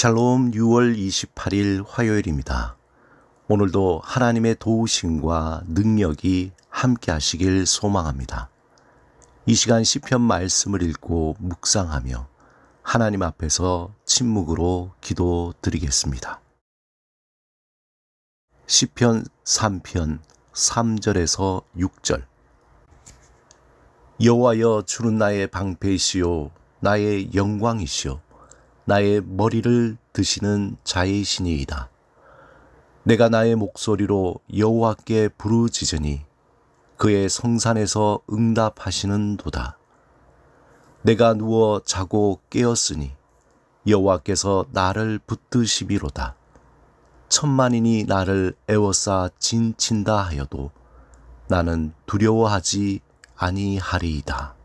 샬롬 6월 28일 화요일입니다. 오늘도 하나님의 도우심과 능력이 함께 하시길 소망합니다. 이 시간 시편 말씀을 읽고 묵상하며 하나님 앞에서 침묵으로 기도 드리겠습니다. 시편 3편 3절에서 6절 여호와여 주는 나의 방패이시요 나의 영광이시요 나의 머리를 드시는 자이시니이다. 내가 나의 목소리로 여호와께 부르짖으니 그의 성산에서 응답하시는도다. 내가 누워 자고 깨었으니 여호와께서 나를 붙드시비로다. 천만인이 나를 애워싸 진친다 하여도 나는 두려워하지 아니하리이다.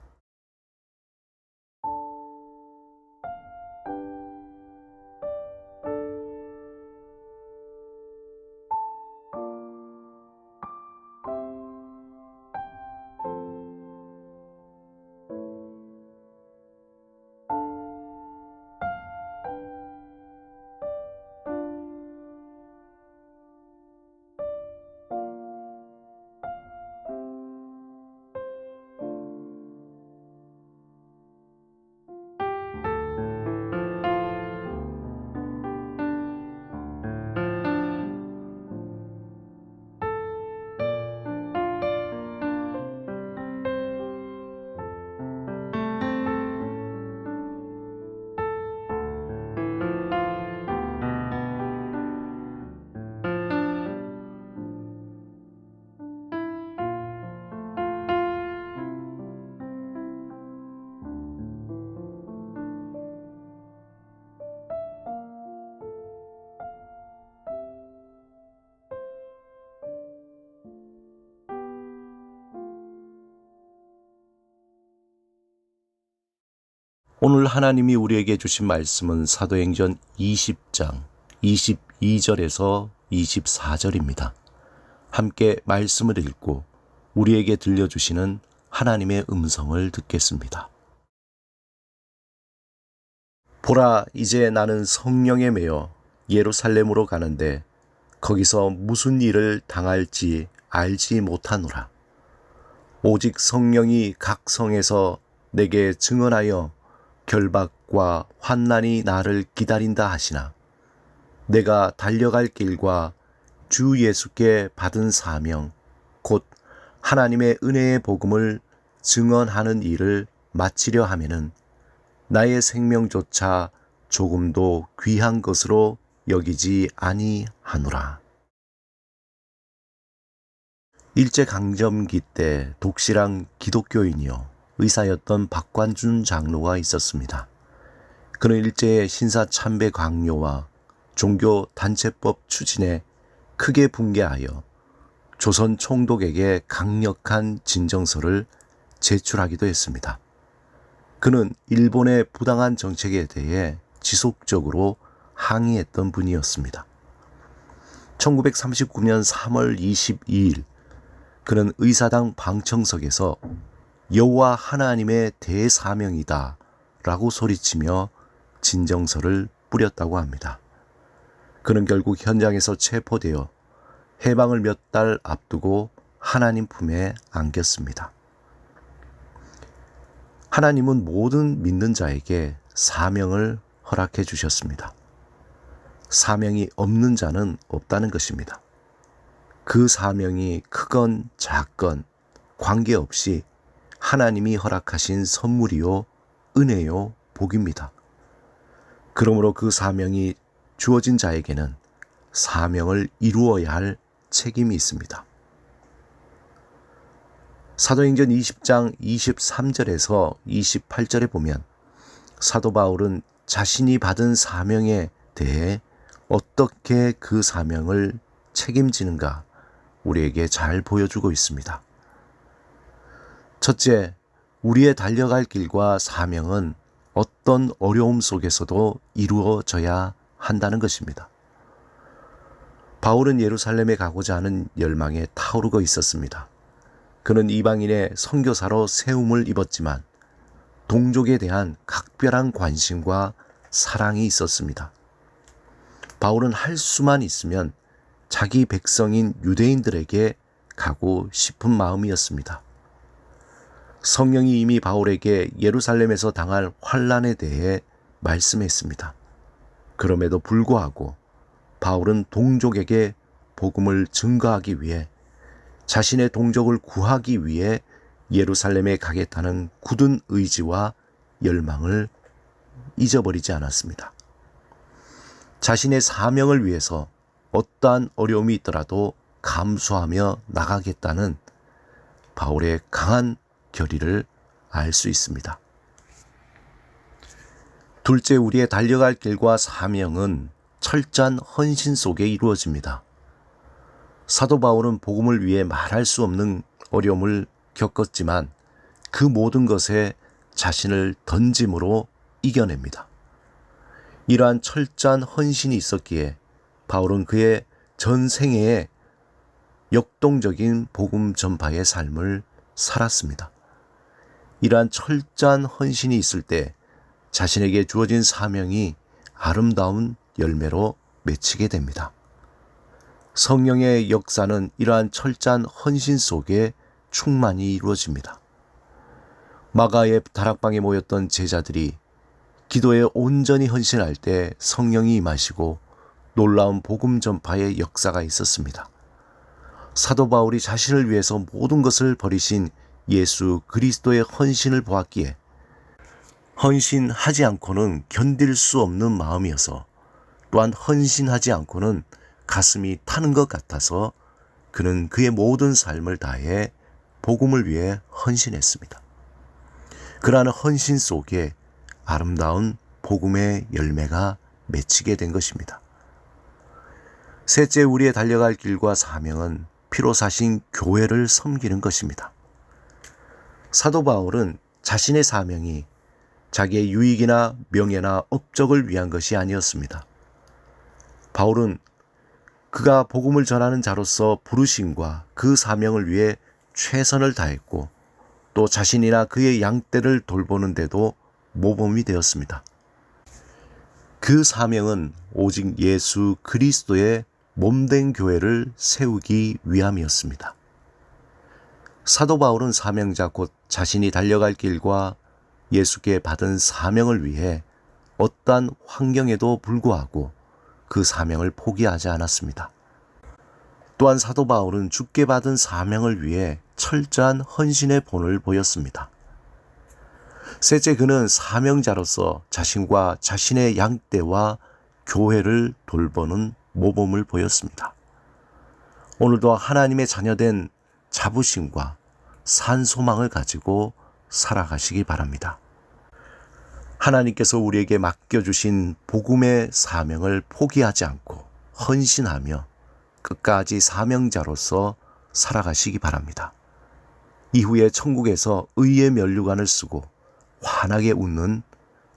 오늘 하나님이 우리에게 주신 말씀은 사도행전 20장 22절에서 24절입니다. 함께 말씀을 읽고 우리에게 들려주시는 하나님의 음성을 듣겠습니다. 보라, 이제 나는 성령에 매여 예루살렘으로 가는데 거기서 무슨 일을 당할지 알지 못하노라. 오직 성령이 각 성에서 내게 증언하여 결박과 환난이 나를 기다린다 하시나 내가 달려갈 길과 주 예수께 받은 사명 곧 하나님의 은혜의 복음을 증언하는 일을 마치려 하면은 나의 생명조차 조금도 귀한 것으로 여기지 아니하노라. 일제 강점기 때 독실한 기독교인이요 의사였던 박관준 장로가 있었습니다. 그는 일제의 신사 참배 강요와 종교 단체법 추진에 크게 붕괴하여 조선 총독에게 강력한 진정서를 제출하기도 했습니다. 그는 일본의 부당한 정책에 대해 지속적으로 항의했던 분이었습니다. 1939년 3월 22일 그는 의사당 방청석에서 여호와 하나님의 대사명이다 라고 소리치며 진정서를 뿌렸다고 합니다. 그는 결국 현장에서 체포되어 해방을 몇 달 앞두고 하나님 품에 안겼습니다. 하나님은 모든 믿는 자에게 사명을 허락해 주셨습니다. 사명이 없는 자는 없다는 것입니다. 그 사명이 크건 작건 관계없이 하나님이 허락하신 선물이요, 은혜요, 복입니다. 그러므로 그 사명이 주어진 자에게는 사명을 이루어야 할 책임이 있습니다. 사도행전 20장 23절에서 28절에 보면 사도 바울은 자신이 받은 사명에 대해 어떻게 그 사명을 책임지는가 우리에게 잘 보여주고 있습니다. 첫째, 우리의 달려갈 길과 사명은 어떤 어려움 속에서도 이루어져야 한다는 것입니다. 바울은 예루살렘에 가고자 하는 열망에 타오르고 있었습니다. 그는 이방인의 선교사로 세움을 입었지만 동족에 대한 각별한 관심과 사랑이 있었습니다. 바울은 할 수만 있으면 자기 백성인 유대인들에게 가고 싶은 마음이었습니다. 성령이 이미 바울에게 예루살렘에서 당할 환란에 대해 말씀했습니다. 그럼에도 불구하고 바울은 동족에게 복음을 증거하기 위해 자신의 동족을 구하기 위해 예루살렘에 가겠다는 굳은 의지와 열망을 잊어버리지 않았습니다. 자신의 사명을 위해서 어떠한 어려움이 있더라도 감수하며 나가겠다는 바울의 강한 결의를 알 수 있습니다. 둘째, 우리의 달려갈 길과 사명은 철저한 헌신 속에 이루어집니다. 사도 바울은 복음을 위해 말할 수 없는 어려움을 겪었지만 그 모든 것에 자신을 던짐으로 이겨냅니다. 이러한 철저한 헌신이 있었기에 바울은 그의 전 생애에 역동적인 복음 전파의 삶을 살았습니다. 이러한 철저한 헌신이 있을 때 자신에게 주어진 사명이 아름다운 열매로 맺히게 됩니다. 성령의 역사는 이러한 철저한 헌신 속에 충만히 이루어집니다. 마가의 다락방에 모였던 제자들이 기도에 온전히 헌신할 때 성령이 임하시고 놀라운 복음 전파의 역사가 있었습니다. 사도 바울이 자신을 위해서 모든 것을 버리신 예수 그리스도의 헌신을 보았기에 헌신하지 않고는 견딜 수 없는 마음이어서 또한 헌신하지 않고는 가슴이 타는 것 같아서 그는 그의 모든 삶을 다해 복음을 위해 헌신했습니다. 그러한 헌신 속에 아름다운 복음의 열매가 맺히게 된 것입니다. 셋째, 우리의 달려갈 길과 사명은 피로 사신 교회를 섬기는 것입니다. 사도 바울은 자신의 사명이 자기의 유익이나 명예나 업적을 위한 것이 아니었습니다. 바울은 그가 복음을 전하는 자로서 부르심과 그 사명을 위해 최선을 다했고 또 자신이나 그의 양떼를 돌보는데도 모범이 되었습니다. 그 사명은 오직 예수 그리스도의 몸된 교회를 세우기 위함이었습니다. 사도 바울은 사명자 곧 자신이 달려갈 길과 예수께 받은 사명을 위해 어떠한 환경에도 불구하고 그 사명을 포기하지 않았습니다. 또한 사도 바울은 죽게 받은 사명을 위해 철저한 헌신의 본을 보였습니다. 셋째, 그는 사명자로서 자신과 자신의 양떼와 교회를 돌보는 모범을 보였습니다. 오늘도 하나님의 자녀된 자부심과 산소망을 가지고 살아가시기 바랍니다. 하나님께서 우리에게 맡겨주신 복음의 사명을 포기하지 않고 헌신하며 끝까지 사명자로서 살아가시기 바랍니다. 이후에 천국에서 의의 면류관을 쓰고 환하게 웃는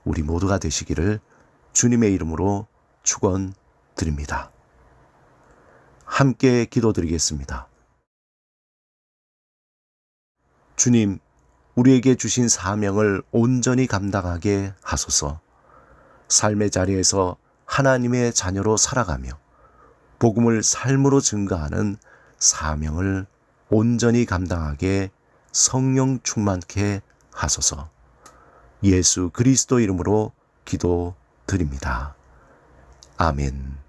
우리 모두가 되시기를 주님의 이름으로 축원드립니다. 함께 기도드리겠습니다. 주님, 우리에게 주신 사명을 온전히 감당하게 하소서. 삶의 자리에서 하나님의 자녀로 살아가며 복음을 삶으로 증거하는 사명을 온전히 감당하게 성령 충만케 하소서. 예수 그리스도 이름으로 기도 드립니다. 아멘.